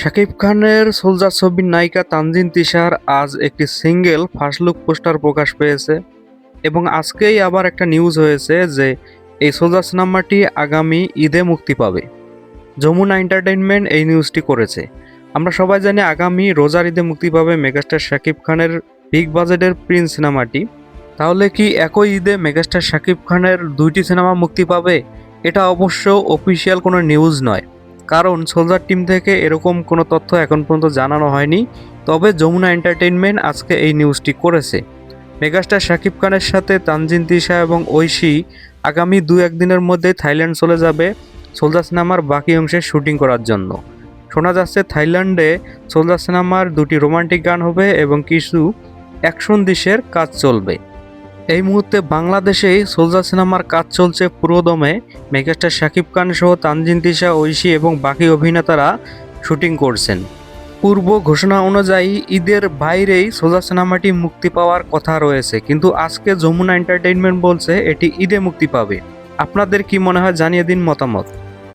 শাকিব খানের সোলজার ছবির নায়িকা তানজিন তিশার আজ একটি সিঙ্গেল ফার্স্ট লুক পোস্টার প্রকাশ পেয়েছে এবং আজকেই আবার একটা নিউজ হয়েছে যে এই সোলজার সিনেমাটি আগামী ঈদে মুক্তি পাবে। যমুনা এন্টারটেইনমেন্ট এই নিউজটি করেছে। আমরা সবাই জানি আগামী রোজার ঈদে মুক্তি পাবে মেগাস্টার শাকিব খানের বিগ বাজেটের প্রিন্স সিনেমাটি। তাহলে কি একই ঈদে মেগাস্টার শাকিব খানের দুইটি সিনেমা মুক্তি পাবে? এটা অবশ্য অফিসিয়াল কোনো নিউজ নয়। কারণ সোলজার টিম থেকে এরকম কোনো তথ্য এখন পর্যন্ত জানানো হয়নি। তবে যমুনা এন্টারটেইনমেন্ট আজকে এই নিউজটি করেছে। মেগাস্টার শাকিব খানের সাথে তানজিন তিশা এবং ঐশী আগামী দু একদিনের মধ্যে থাইল্যান্ড চলে যাবে সোলজার সিনেমার বাকি অংশের শুটিং করার জন্য। শোনা যাচ্ছে থাইল্যান্ডে সোলজার সিনেমার দুটি রোমান্টিক গান হবে এবং কিছু অ্যাকশন দৃশ্যের কাজ চলবে। এই মুহূর্তে বাংলাদেশেই সোলজার সিনেমার কাজ চলছে পুরোদমে। মেগাস্টার শাকিব খান সহ তানজিন তিশা, ঐশী এবং বাকি অভিনেতারা শুটিং করছেন। পূর্ব ঘোষণা অনুযায়ী ঈদের বাইরেই সোজা সিনেমাটি মুক্তি পাওয়ার কথা রয়েছে, কিন্তু আজকে যমুনা এন্টারটেইনমেন্ট বলছে এটি ঈদে মুক্তি পাবে। আপনাদের কি মনে হয় জানিয়ে দিন মতামত।